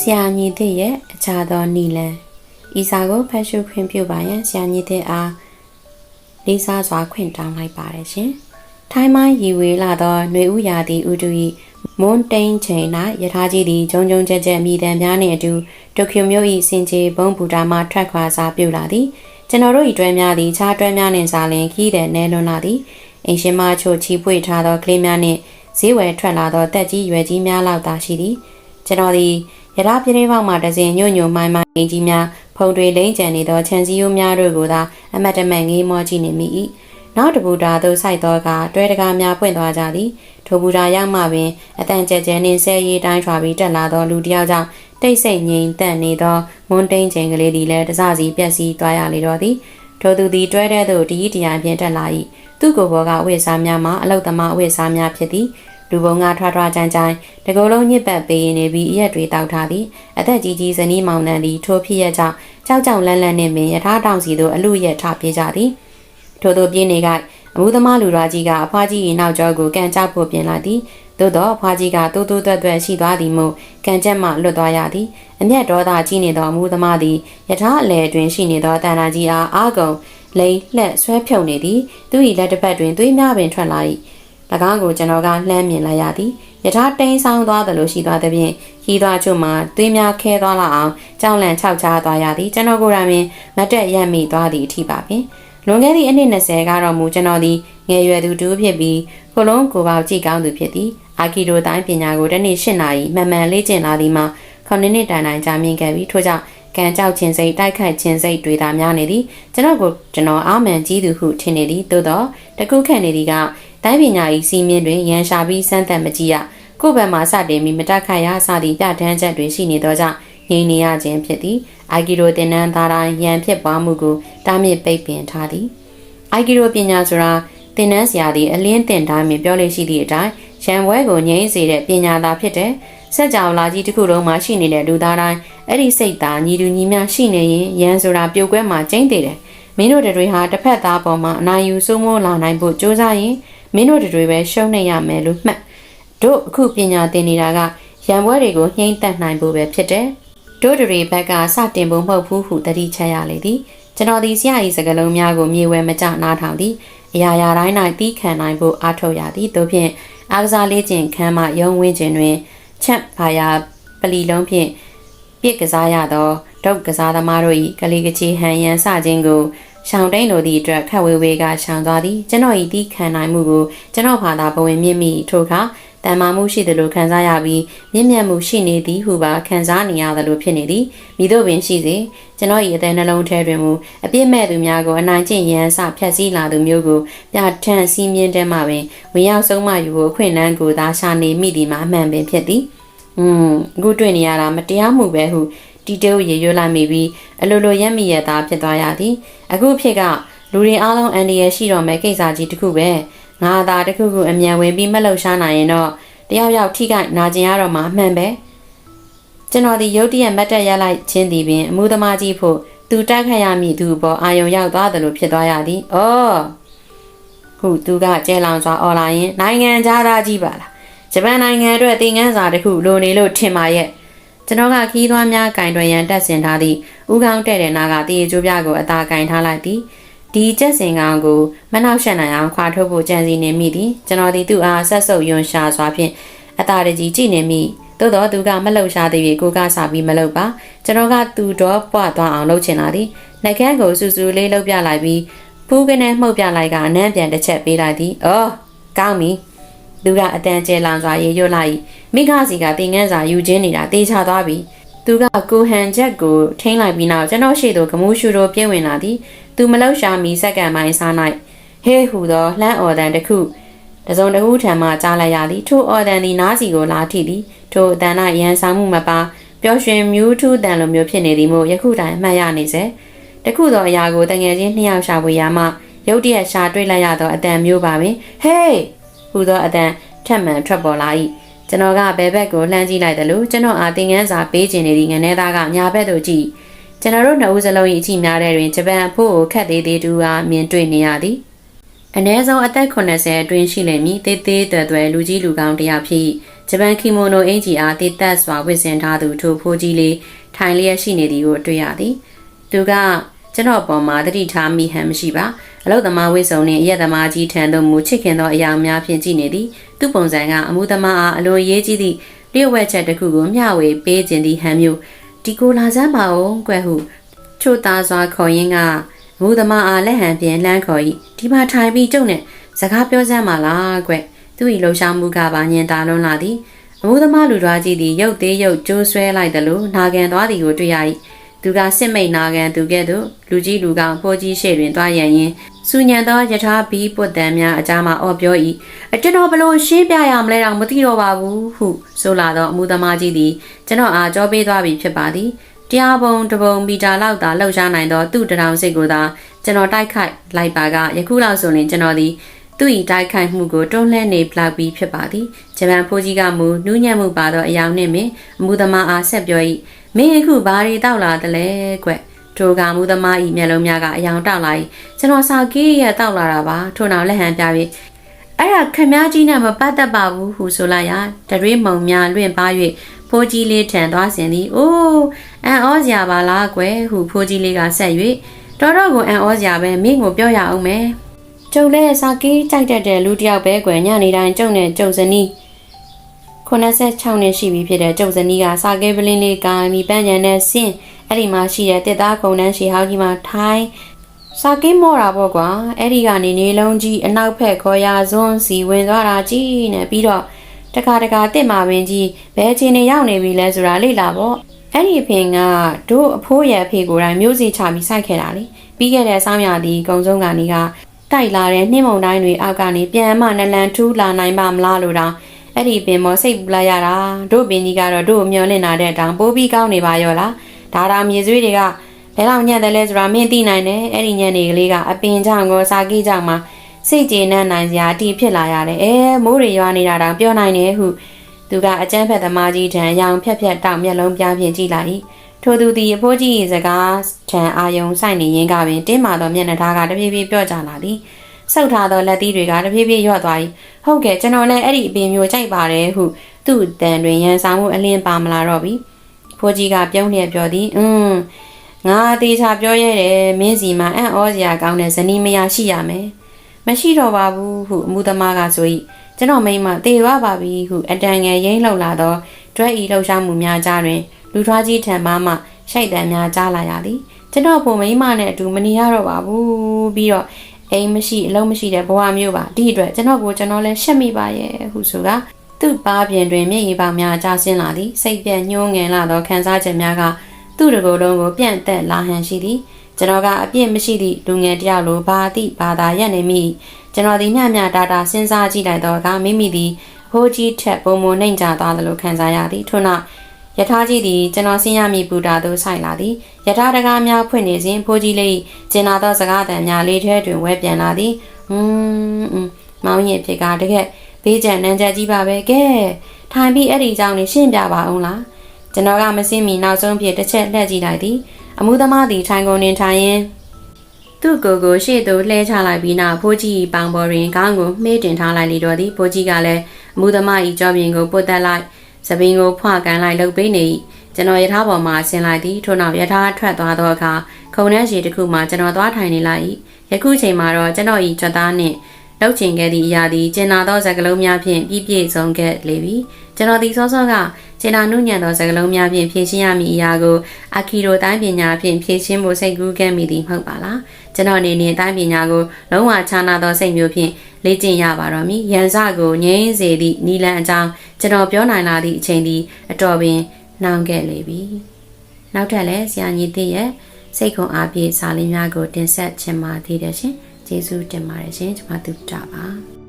ဆရာညီသစ်ရဲ့အခြားသောနီလန်ဤစာကိုဖတ်ရှုခွင့်ပြုပါရန်ဆရာညီသစ်အားလေးစားစွာခွင့်တောင်းလိုက်ပါတယ်ရှင်။ထိုင်းမှရီဝေလာသောຫນွေဥရာသီဥတု၏မွန်တိန်ချိန်၌ယထာကြီးသည်ဂျုံဂျုံကြက်ကြက်မိတံများနှင့်အတူတိုကျိုမြို့၏စင်ကြေဘုံဘူတာမှထွက်ခွာစားပြုလာသည်ကျွန်တော်တို့၏တွဲများသည်ခြားတွဲများနှင့်စားလင်ခီးတဲ့နဲလွန်လာသည်အင်ရှင်မချိုချီပွေထားသောကလေးများနှင့်ဈေးဝယ်ထွက်လာသောတက်ကြီးရွယ်ကြီးများလောက်သာရှိသည်ကျွန်တော်သည် ရထားပြေးပေါက်မှတစဉ်ညွန့်ညွန့်မိုင်းမိုင်းအင်ကြီးများဖုံတွေလိမ့်ကျန်နေသောခြံစည်းရိုးများတို့ကိုသာအမတ်တမတ်ငေးမောကြည့်နေမိ၏နောက်တပူတာသို့စိုက်သောကတွဲတကားများပွင့်သွားကြသည်ထိုပူတာရောက်မှပင်အတန်ကြက်ကြဲနှင့်ဆဲရီတိုင်းထွာပြီးတက်လာသောလူတစ်ယောက်ကြောင့်တိတ်ဆိတ်ငြိမ်သက်နေသောမွန်းတိန်ချိန်ကလေးသည်လည်းတစစီပြက်စီးသွားရလေတော့သည်ထိုသူသည်တွဲတဲ့သို့တည်တည်အပြင်တက်လာ၏သူ့ကိုယ်ပေါ်ကအဝိစားများမှအလုတ်သမားအဝိစားများဖြစ်သည် လူပုံကထွားထွားကြမ်းကြမ်းတကုံလုံးညစ်ပတ်ပေးနေပြီးအရက်တွေတောက်ထားသည်အသက်ကြီးကြီးဇနီးမောင်နှံသည်ထိုဖြစ်ရကြောင့်ကြောက်ကြောက်လန့်လန့်နှင့်ပင်ယထာတောင်စီသို့အလူရက်ထပြေးကြသည်ထို့သောပြင်းနေကအမှုသမားလူသားကြီးကအဖွားကြီး၏နောက်ကျောကိုကန်ကြဖို့ပြင်လာသည်သို့သောအဖွားကြီးကတိုးတိုးတွက်တွက်ရှိသွားသည်မို့ကန်ချက်မှလွတ်သွားရသည်အမျက်ဒေါသကြီးနေသောအမှုသမားသည်ယထာအလယ်တွင်ရှိနေသောတန်ရာကြီးအားအာကုံလိန်လှက်ဆွဲဖြုံနေသည်သူ၏လက်တစ်ဖက်တွင်သွေးများပင်ထွက်လာ၏၎ င်းကိုကျွန်တော်ကလှမ်းမြင်လိုက်ရသည်ယထာတိန်ဆောင်သွားသလိုရှိသွားသည်ဖြင့်ခီးသွားချုပ်မှသွေးများခဲသွားလာအောင်ကြောင်လန့်ခြောက်ချသွားရသည်ကျွန်တော်ကိုယ်တိုင်ပင်မတ်တက်ရက်မိသွားသည့်အထိပါပင်လွန်ခဲ့သည့်အနှစ်20ကတော့မူကျွန်တော်သည်ငယ်ရွယ်သူတူဖြစ်ပြီးကိုလုံးကိုပေါကြည့်ကောင်းသူဖြစ်သည်အာကီဒိုတိုင်းပညာကိုတစ်နေ့၈နာရီမှန်မှန်လေ့ကျင့်လာသည်မှာခုနှစ်နှစ်တိုင်တိုင်ကြာမြင့်ခဲ့ပြီးထို့ကြောင့်ကံကြောက်ခြင်းစိတ်တိုက်ခိုက်ခြင်းစိတ်တွေသာများနေသည်ကျွန်တော်ကိုကျွန်တော်အာမန်ကြီးသူဟုထင်နေသည်သို့တော့တကုခန့်နေသည်က တိုင်းပညာ၏စီးမြင်တွင်ရန်ရှာပြီးစမ်းသပ်မကြည့်ရကိုယ့်ဘက်မှစတင်ပြီးမတက်ခိုက်ရစသည့်ပြဋ္ဌာန်းချက်တွေရှိနေသောကြောင့်ငြိမ်နေရခြင်းဖြစ်သည်အာဂီရိုတင်နန်းသားတိုင်းရန်ဖြစ်ပွားမှုကိုတားမြစ်ပိတ်ပင်ထားသည်အာဂီရိုပညာဆိုတာသင်တန်းဆရာသည်အလင်းတင်တိုင်းပင်ပြောလို့ရှိသည့်အတိုင်းရန်ပွဲကိုငြိမ်းစေတဲ့ပညာသာဖြစ်တဲ့စက်ကြောင်လာကြီးတစ်ခုလုံးမှာရှိနေတဲ့လူသားတိုင်းအဲ့ဒီစိတ်သားညီတူညီမျှရှိနေရင်ရန်ဆိုတာပြိုကွဲမှာကျင်းသေးတယ်မင်းတို့တွေဟာတစ်ဖက်သားပေါ်မှာအနိုင်ယူစိုးမိုးလာနိုင်ဖို့ကြိုးစားရင် မင်းတို့တွေပဲရှုံးနေရမယ်လို့မှတ်တို့အခုပညာသင်နေတာကရန်ပွဲတွေကိုနှိမ့်သက်နိုင်ဖို့ပဲဖြစ်တယ်တို့တွေဘက်ကစတင်ဖို့မဟုတ်ဘူးဟုတတိချက်ရလေသည်ကျွန်တော်ဒီဆရာကြီးစကလုံးများကိုမြေဝဲမကြနားထောင်သည်အရာရာတိုင်း၌တီးခံနိုင်ဖို့အားထုတ်ရသည်တို့ဖြင့်အားကစားလေးကျင်ခန်းမှရုံဝင်းကျင်တွင်ချက်ဖာယာပလီလုံးဖြင့်ပြစ်ကစားရသောဒုတ်ကစားသမားတို့၏ကလေးကချီဟန်ရန်စခြင်းကို ရှောင်းတိန်တို့သည့်အတွက်ခက်ဝေဝေကရှောင်းသွားသည်ကျွန်တော်၏တီးခံနိုင်မှုကိုကျွန်တော်ဘာသာဘဝင်မြင့်မိထို့ခါတန်မာမှုရှိသလိုခံစားရပြီးမြင့်မြတ်မှုရှိနေသည်ဟုပါခံစားနေရသလိုဖြစ်နေသည်မိတို့ပင်ရှိစေကျွန်တော်၏အသက်နှလုံးထဲတွင်မူအပြစ်မဲ့သူများကိုအနိုင်ကျင့်ရန်စဖျက်ဆီးလာသူမျိုးကိုပြဋ္ဌာန်းစီးမြင်တဲ့မှပင်ဝင်ရောက်ဆုံးမယူဖို့အခွင့်အလမ်းကိုသာရှာနေမိသည်မှာအမှန်ပင်ဖြစ်သည်อืมအခုတွေ့နေရတာမတရားမှုပဲဟု တီတိုးရေရွတ်လိုက်မိပြီးအလိုလိုရက်မိရတာဖြစ်သွားရသည်အခုဖြစ်ကလူတွေအားလုံးအန်ဒီရရှိတော်မဲ့ကိစ္စကြီးတစ်ခုပဲငါသာတစ်ခုခုအမြန်ဝင်ပြီးမလှုပ်ရှားနိုင်ရင်တော့တယောက်ယောက်ထိခိုက်နာကျင်ရတော့မှအမှန်ပဲကျွန်တော်ဒီရုတ်တရက်မတ်တက်ရလိုက်ခြင်းသည်ပင်အမှုသမားကြီးဖို့သူတိုက်ခတ်ရမည်သူပေါ်အာယုံရောက်သွားတယ်လို့ဖြစ်သွားရသည်။အော်ခုသူကကျဲလောင်စွာអော်လာရင်နိုင်ငံသားသားကြီးပါလား။ဂျပန်နိုင်ငံအတွက်သင်ခန်းစာတစ်ခုလိုနေလို့ထင်ပါရဲ့။ ကျွန်တော်ကခီးသွွားများကင်တွင်ရန်တက်ဆင်ထားသည့်ဥကောင်းတဲ့တဲ့နာကတည်ကျိုးပြကိုအသာကင်ထားလိုက်သည်။ဒီကျက်စင်ကောင်ကိုမနှောက်ရှက်နိုင်အောင်ခွာထုတ်ဖို့ကြံစီနေမိသည်ကျွန်တော်ဒီသူ့အားဆက်ဆုပ်ယွန်ရှာစွာဖြင့်အသာတကြီးကြည့်နေမိသို့တော့သူကမလှုပ်ရှားသေးပြီကိုကစားပြီးမလှုပ်ပါကျွန်တော်ကသူတော့ပွားသွားအောင်လှုပ်ချင်လာသည်နှကန်းကိုစူစူလေးလှုပ်ပြလိုက်ပြီးဖူးကနေမှုတ်ပြလိုက်ကအနမ်းပြန်တစ်ချက်ပေးလိုက်သည်အော်ကောင်းပြီ သူကအတန်ကျဲလောင်စွာရေရွတ်လိုက်မိခစီကတင်ငန်းစာယူခြင်းနေတာတေချာသွားပြီသူကကိုဟန်ချက်ကိုထိမ့်လိုက်ပြီးနောက်ကျွန်တော်ရှိသူကမူးရှူတို့ပြင်းဝင်လာသည်သူမလောက်ရှာမီစက္ကန့်ပိုင်းစား၌ဟဲဟူသောလှမ်းအော်တန်တစ်ခုတစုံတခုထံမှကြားလိုက်ရသည်ထိုအော်တန်သည်နားစီကိုလာထိသည်ထိုအတန်၌ရန်ဆောင်မှုမပါပျော်ရွှင်မြူးထူးတန်လိုမျိုးဖြစ်နေသည်မို့ယခုတိုင်အမှတ်ရနေစေတခုသောအရာကိုတငယ်ချင်းနှစ်ယောက်ရှာဖွေရမှရုတ်တရက်ရှာတွေ့လိုက်ရသောအတန်မျိုးပါပင်ဟေး ဟူသောအတန်ထက်မှန်ထွက်ပေါ်လာ၏ကျွန်တော်ကဘဲဘက်ကိုလှမ်းကြည့်လိုက်တယ်လို့ကျွန်တော်အားသင်ငန်းစာပေးခြင်းနေသည့်ငနေသားကညာဘက်သို့ကြည့်ကျွန်တော်တို့နှစ်ဦးစလုံး၏အကြည့်များတဲ့တွင်ဂျပန်အဖို့ကိုခတ်သေးသေးတူအားမြင်တွေ့နေရသည်အ ਨੇ ဆုံးအသက်80အတွင်းရှိလိမ့်မည်တေးသေးသွယ်သွယ်လူကြီးလူကောင်းတစ်ယောက်ဖြစ်ဂျပန်ကီမိုနိုအင်ဂျီအားတည်သက်စွာဝတ်ဆင်ထားသူထိုဖိုးကြီးလေးထိုင်လျက်ရှိနေသည်ကိုတွေ့ရသည်သူက ကျွန်တော်ပေါ်မှာတတိထားမိဟန်မရှိပါအလုတ်သမားဝိစုံနှင့်အရက်သမားကြီးထံသို့မူချစ်ခင်သောအရာများဖြင့်ကြည့်နေသည်သူ့ပုံစံကအမှုသမားအားအလွန်ရေးကြီးသည့်လျှို့ဝှက်ချက်တစ်ခုကိုမျှဝေပေးခြင်းသည့်ဟန်မျိုးဒီကိုလာစမ်းပါဦးကွယ်ဟုချို့သားစွာခေါ်ရင်းကအမှုသမားအားလက်ဟန်ဖြင့်လှမ်းခေါ်၏ဒီမှာထိုင်ပြီးကျုပ်နဲ့စကားပြောစမ်းပါလားကွယ်သူ၏လှူရှာမှုကပါညင်တာလွန်းလာသည်အမှုသမားလူတော်ကြီးသည်ရုပ်သေးရုပ်ကျိုးဆွဲလိုက်တယ်လို့နာခံသွားသည်ကိုတွေ့ရ၏ သူကစစ်မိတ်နာခံသူကဲ့သို့လူကြီးလူကောင်ဖိုးကြီးရှေ့တွင်သွားရန်ရင်စူညံသောယထာဘီပွတ်တန်များအကြမ်းမှအော်ပြော၏အကျွန်တော်ဘလို့ရှင်းပြရမလဲတော့မသိတော့ပါဘူးဟုဆိုလာသောအမှုသမားကြီးသည်ကျွန်တော်အားကြောပေးသွားပြီဖြစ်ပါသည်တရားပုံတပုံမီတာလောက်သာလှုပ်ရှားနိုင်သောသူ့တရောင်စိတ်ကိုသာကျွန်တော်တိုက်ခိုက်လိုက်ပါကယခုလောက်ဆိုရင်ကျွန်တော်သည်သူ့၏တိုက်ခိုက်မှုကိုတွန်းလှဲနေပလောက်ပြီးဖြစ်ပါသည်ဂျပန်ဖိုးကြီးကမူနူးညံ့မှုပါသောအယောင်နှင့်ပင်အမှုသမားအားဆက်ပြော၏ မင်းအခုဘာတွေတောက်လာသလဲကွထိုကမှုသမားဤမျက်လုံးများကအယောင်တောက်လာ၏ကျွန်တော်စာကေးရဲ့တောက်လာတာပါထို့နောက်လက်ဟန်ပြပြီးအဲ့ဒါခမည်းကြီးနဲ့မပတ်သက်ပါဘူးဟုဆိုလိုက်ရာတရွေးမုံများလွင့်ပါ၍ဖိုးကြီးလေးထံသွားစင်သည်အိုးအန်ဩစရာပါလားကွယ်ဟုဖိုးကြီးလေးကဆက်၍တော်တော့ကိုအန်ဩစရာပဲမင်းကိုပြောရအောင်မယ်ကျုပ်လည်းစာကေးကြိုက်တတ်တဲ့လူတစ်ယောက်ပဲကွယ်ညနေတိုင်းကျုပ်နဲ့ကျုပ်စနီး 86နှစ်ရှိပြီဖြစ်တဲ့ကျုပ်ဇနီးကစာကဲပလင်းလေးကိုင်းပြီးပန်းညံနဲ့ဆင်းအဲ့ဒီမှာရှိတဲ့တစ်သားခုံတန်းရှီဟောင်းကြီးမှာထိုင်းစာကင်းမော့တာပေါ့ကွာအဲ့ဒီကနေနေလုံးကြီးအနောက်ဖက်ခေါ်ရဇွန်းစီဝင်သွားတာကြီးနဲ့ပြီးတော့တခါတခါတစ်မာပင်ကြီးဘဲချင်းနေရောက်နေပြီလဲဆိုတာလေ့လာပေါ့အဲ့ဒီအဖေကတို့အဖိုးရဲ့အဖေကိုယ်တိုင်မျိုးစီချပြီးစိုက်ခဲ့တာလေပြီးခဲ့တဲ့ဆောင်းရသည်ကုံဆုံးကနေကတိုက်လာတဲ့နှင်းမုန်တိုင်းတွေအောက်ကနေပြန်မှနလန်ထူးလာနိုင်ပါမလားလို့တောင် အဲ့ဒီပင်မောစိတ်ပူလိုက်ရတာတို့ပင်ကြီးကတော့တို့မျောလင့်လာတဲ့အတောင်ပိုးပြီးကောင်းနေပါရောလားဒါတောင်မြေဆွေးတွေကဘယ်လောက်ညံ့တယ်လဲဆိုတာမင်းသိနိုင်တယ်အဲ့ဒီညံ့နေကလေးကအပင်ကြောင့်ကောစာကြီးကြောင့်မှစိတ်ကျေနပ်နိုင်စရာအတီးဖြစ်လာရတယ်အဲမိုးတွေရွာနေတာတောင်ပြောနိုင်တယ်ဟုသူကအကျန်းဖက်သမားကြီးထံရောင်ဖြက်ဖြက်တောက်မျက်လုံးပြားဖြင့်ကြည့်လိုက်ထိုသူသည်အဖိုးကြီး၏စကားထံအာယုံဆိုင်နေရင်းကပင်တင်းမာသောမျက်နှာသားကတဖြည်းဖြည်းပြော့ကျလာသည် ဆုပ်ထားသောလက်သီးတွေကတဖြည်းဖြည်းလျော့သွား၏ဟုတ်ကဲ့ကျွန်တော်လည်းအဲ့ဒီအပင်မျိုးကြိုက်ပါတယ်ဟုသူ့တန်တွင်ရန်ဆောင်မှုအလင်းပါမလာတော့ပြီဖိုးကြီးကပြုံးလျက်ပြောသည်อืมငါသေးချာပြောရဲတယ်မင်းစီမှာအံ့ဩစရာကောင်းတဲ့ဇနီးမယားရှိရမယ်မရှိတော့ပါဘူးဟုအမှုသမားကဆို၏ကျွန်တော်မိမသေသွားပါပြီဟုအတန်ငယ်ရိမ့်လောက်လာသောတွဲဤလှုပ်ရှားမှုများကြားတွင်လူထွားကြီးထံမှမှရှိုက်တံများကြားလာရသည်ကျွန်တော်ပုံမိမနဲ့အတူမနေရတော့ပါဘူးပြီးတော့ အိမ်မရှိအလုံးမရှိတဲ့ဘဝမျိုးပါဒီအတွက်ကျွန်တော်ကိုကျွန်တော်လည်းရှက်မိပါရဲ့ဟုဆိုကသူ့ပါပြင်တွင်မျက်ရည်ပေါင်များကျဆင်းလာသည်စိတ်ပြက်ညှိုးငယ်လာသောခံစားချက်များကသူ့တကိုယ်လုံးကိုပြန့်သက်လာဟန်ရှိသည်ကျွန်တော်ကအပြစ်မရှိသည့်လူငယ်တယောက်လိုဘာသည့်ဘာသာရက်နေမိကျွန်တော်ဒီမျှမျှတာတာစဉ်းစားကြည့်လိုက်တော့ကမိမိသည်ဟိုးကြီးထက်ပုံမနှိမ်ကြသွားသလိုခံစားရသည်ထို့နောက် ယထာကြီးသည်ကျွန်တော်ဆင်းရမည်ပူတာသို့ဆိုင်လာသည်ယထာတကားများဖွင့်နေစဉ်ဖိုးကြီးလေးကျင်နာသောစကားသံများလေးထဲတွင်ဝဲပြန်လာသည်ဟွန်းမောင်ရင်ဖြစ်ကတကယ်ဘေးကျန်နန်းချက်ကြီးပါပဲကဲထိုင်ပြီးအဲ့ဒီအကြောင်းလေးရှင်းပြပါအောင်လားကျွန်တော်ကမစင်းမီနောက်ဆုံးဖြစ်တစ်ချက်လှည့်ကြည့်လိုက်သည်အမှုသမားသည်ထိုင်ကုန်နေထိုင်ရင်သူ့ကိုယ်ကိုရှေ့သို့လှဲချလိုက်ပြီးနောက်ဖိုးကြီးပောင်ပေါ်တွင်ခေါင်းကိုမှေးတင်ထားလိုက်လေတော့သည်ဖိုးကြီးကလည်းအမှုသမား၏ကြောပြင်ကိုပုတ်တက်လိုက် သပင်ကိုဖွကန်လိုက်လှုပ်ပေးနေ၏ကျွန်တော်ယထာပေါ်မှာဆင်းလိုက်သည်ထို့နောက်ယထာထွက်သွားသောအခါခုံနှဲရှိတစ်ခုမှကျွန်တော်သွားထိုင်နေလိုက်၏ယခုချိန်မှာတော့ကျွန်တော်၏ကြွသားနှင့်လှုပ်ချင်ခဲ့သည့်အရာသည်ကျင်နာသောစကလုံးများဖြင့်ပြည့်ပြည့်စုံခဲ့လေပြီ ကျွန်တော်ဒီစောစောကကျင်နာနှုညံသောစကလုံးများဖြင့်ဖြည့်ရှင်းရမည့်အရာကိုအာခီရိုတိုင်းပညာဖြင့်ဖြည့်ရှင်းဖို့စိတ်ကူးခဲ့မိသည်မဟုတ်ပါလားကျွန်တော်အနေနဲ့တိုင်းပညာကိုလုံးဝခြားနာသောစိတ်မျိုးဖြင့်လေ့ကျင့်ရပါတော့မည်ရန်စကိုငြိမ်းစေသည့်နီလန်အကြောင်းကျွန်တော်ပြောနိုင်လာသည့်အချိန်သည်အတော်ပင်နှောင်ခဲ့လေပြီနောက်ထပ်လည်းဆရာညီတည့်ရဲ့စိတ်ခွန်အားဖြင့်စာလေးများကိုတင်ဆက်ချင်ပါသေးတယ်ရှင်ကျေးဇူးတင်ပါတယ်ရှင်ကျွန်မတို့တာပါ